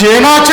তোমারও তো কেমন চেনা চেনা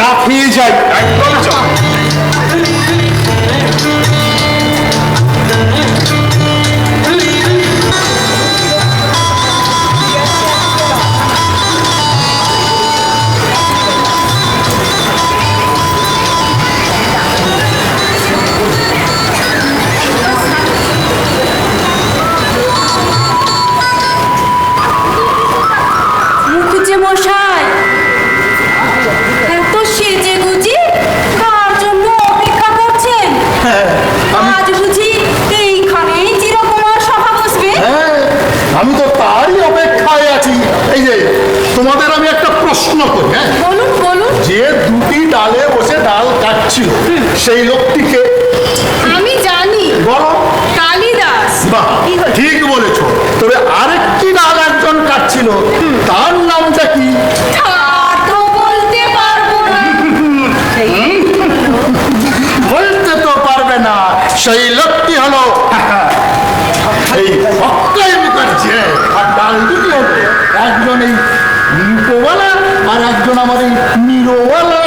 চা খেয়ে ঠিক বলেছ। তবে আরেকটি নাগ একজন কাটছিল তার নামটা কি? বলতে তো পারবে না। সেই লোকটি হলো আর একজন আর একজন আমাদের নিরোওয়ালা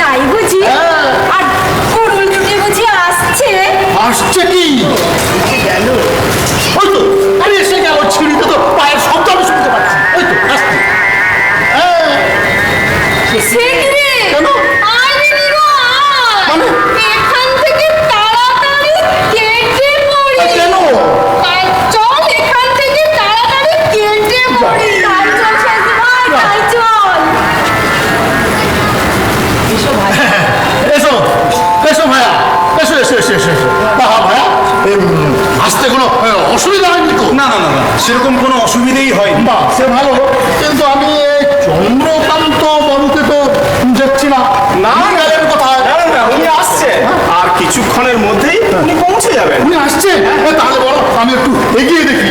তাই বুঝি? হ্যাঁ। আর আসছে কি? ওই তো আরে এসে গেল ছিঁড়িতে তো পায়ের শব্দ আমি শুনতে পাচ্ছি। ওই তো, আসছে। সেরকম কোনো অসুবিধেই হয় বা সে ভালো কিন্তু আমি এই চন্দ্রকান্ত বড়কে তো যাচ্ছি না। না গেলেন কোথায় উনি আসছে। আর কিছুক্ষণের মধ্যেই উনি পৌঁছে যাবেন। উনি আসছে হ্যাঁ। তাহলে বলো আমি একটু এগিয়ে দেখি।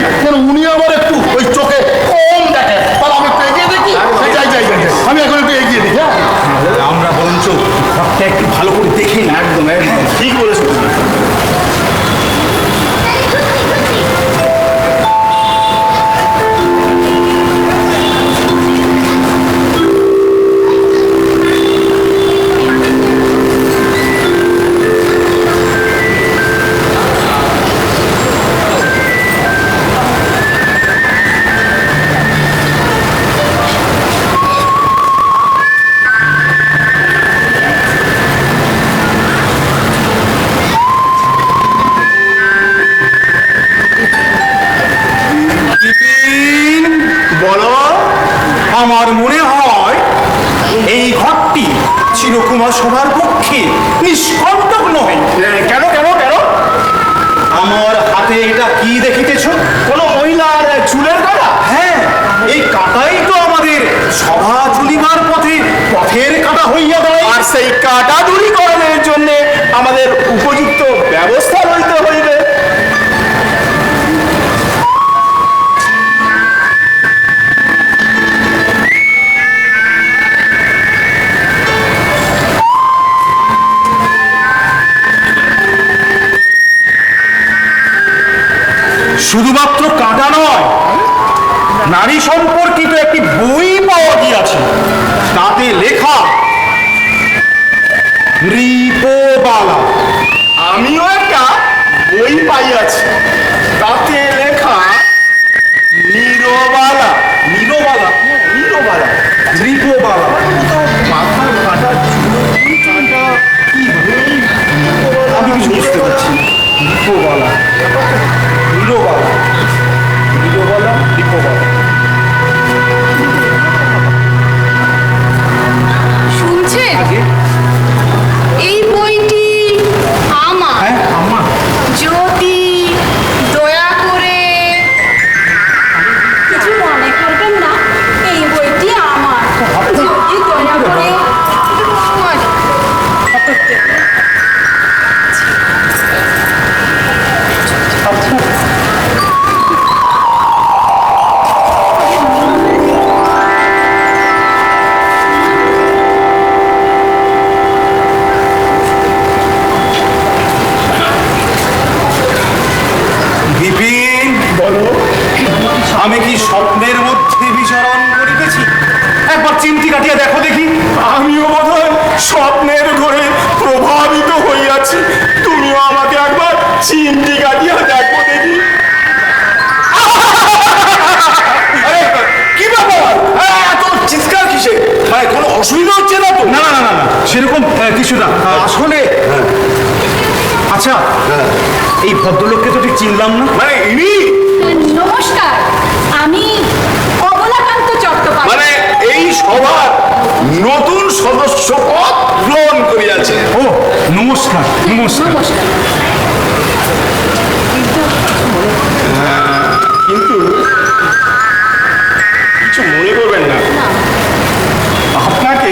সেরকম কিছু না আসলে আচ্ছা এই ভদ্রলোককে তো ঠিক চিনলাম না। মানে ইনি? নমস্কার আমি অবলাকান্ত চট্টোপাধ্যায়। মানে এই সভার নতুন সদস্য পদ গ্রহণ করিয়াছে ও নমস্কার নমস্কার। নমস্কার। কিন্তু কিছু মনে করবেন না আপনাকে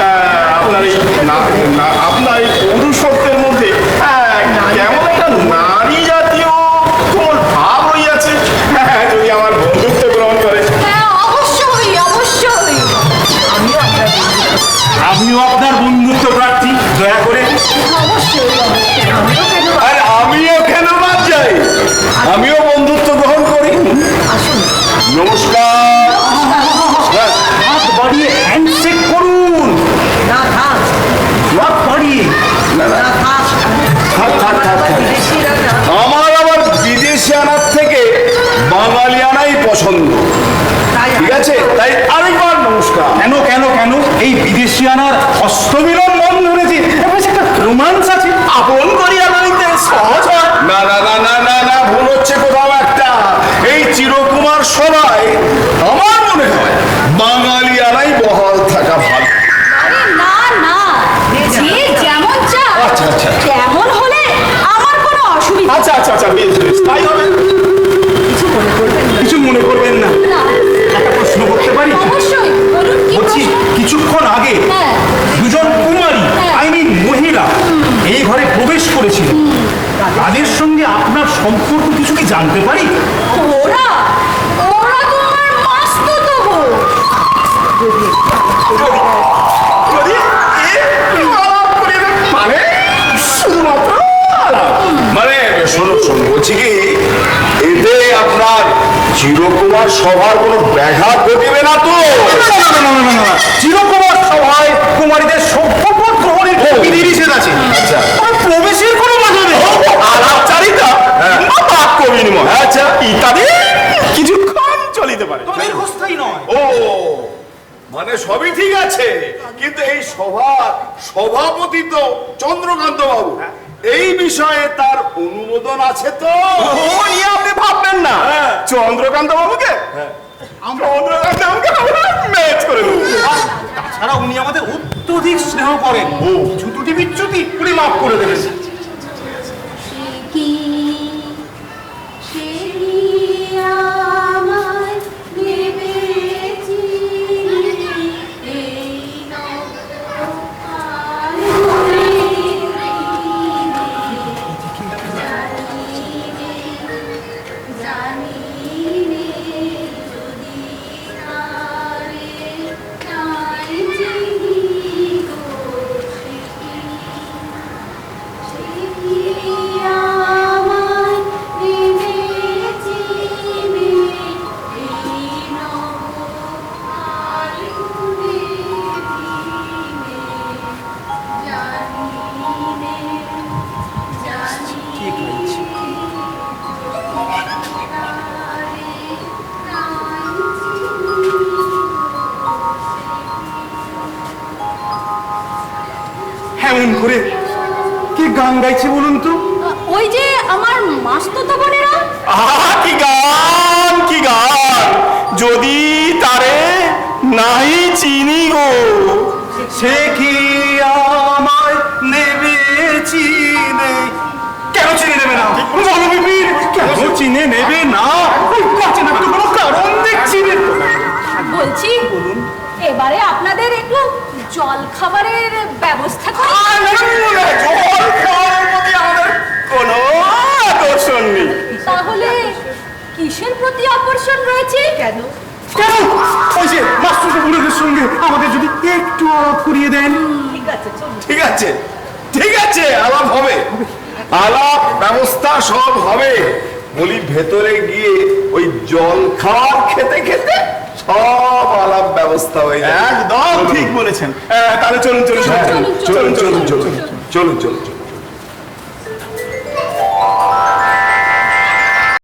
আহ, আপনার এই পুরুষত্বের মধ্যে আহ, কেমন একটা নারী জাতীয় কোন ভাব হইয়াছে হ্যাঁ, যদি আমার বন্ধুত্ব গ্রহণ করে। হ্যাঁ অবশ্যই অবশ্যই। আপনিও আপনার বন্ধুত্ব প্রার্থী দয়া করে অবশ্যই অবশ্যই আমিও কেন আর আমিও কেন বাদ যাই আমিও বন্ধুত্ব গ্রহণ করি নমস্কার হ্যাঁ, হাত বাড়িয়ে হ্যান্ডশেক করুন হাত বাড়িয়ে থাক, থাক, থাক, থাক। আমার আবার বিদেশি আনার থেকে বাঙালি আনাই পছন্দ ঠিক আছে তাই আরেকবার নমস্কার কেন কেন কেন এই বিদেশিয়ানার অস্তমিলন মন ধরেছে বেশ একটা রোমান্স আছে আপন করিয়া লইতে সহজ হয় না না না না না না ভুল হচ্ছে কোথাও একটা এই চিরকুমার সভায় আমার মনে হয় বাঙালি আনাই বহাল থাকা ভালো আরে না না যে যেমন চায় আচ্ছা, আচ্ছা। তেমন হলে আমার কোনো অসুবিধা? আচ্ছা আচ্ছা আচ্ছা বেশ বেশ তাই হবে। কিছু মনে করবেন না। না। একটা প্রশ্ন করতে পারি? অবশ্যই বলুন কি বলছি কিছুক্ষণ আগে হ্যাঁ। দুজন কুমারী হ্যাঁ। আই মিন মহিলা এই ঘরে প্রবেশ করেছিল। তাদের সঙ্গে আপনার সম্পর্ক কিছু কি জানতে পারি? চিরকুমার সভার কোনো ব্যাঘাত ঘটিবে না তো চিরকুমার সভায় কুমারীদের সভ্যপদ গ্রহণের বিধিনিষেধ আছে আচ্ছা। তবে প্রবেশের কোনো বাধা নেই আলাপচারিতা বা বাক্য বিনিময় আচ্ছা ইত্যাদি কিছুক্ষণ চলিতে পারে তবে দীর্ঘস্থায়ী নয় ও মানে সবই ঠিক আছে কিন্তু এই সভার সভাপতি তো চন্দ্রকান্ত বাবু এই বিষয়ে তার অনুমোদন আছে তো ও নিয়ে আপনি ভাববেন না চন্দ্রকান্ত আমরা ম্যাচ করে দেবো। তাছাড়া উনি আমাদের অত্যধিক স্নেহ করেন। ও। ছুটুটি বিচ্যুতি উনি মাফ করে দেবেন। গান গাইছে বলুন তো। ওই যে আমার মাস্তুতো বোনেরা আহা কি গান কি গান। যদি তারে নাই চিনি গো সে কি আমায় নেবে চিনে? কেন চিনে নেবে না? বলো বিপিন কেন চিনে নেবে না? ওই করছে না তো কোনো কারণ দেখছি বলছি এবারে আপনাদের একটু জল খাবারের ব্যবস্থা করি কোনো আকর্ষণ নেই তাহলে কিসের প্রতি আকর্ষণ রয়েছে কেন কেন ওই যে মাস্টার বুড়োদের সঙ্গে আমাদের যদি একটু আলাপ করিয়ে দেন ঠিক আছে চলুন ঠিক আছে ঠিক আছে আলাপ হবে আলাপ ব্যবস্থা সব হবে বলি ভেতরে গিয়ে ওই জল খাওয়ার খেতে খেতে সব আলাপ ব্যবস্থা হয়ে যাবে একদম ঠিক বলেছেন তাহলে চলুন চলুন হ্যাঁ, চলুন চলুন চলুন চলুন চলুন চলুন চলুন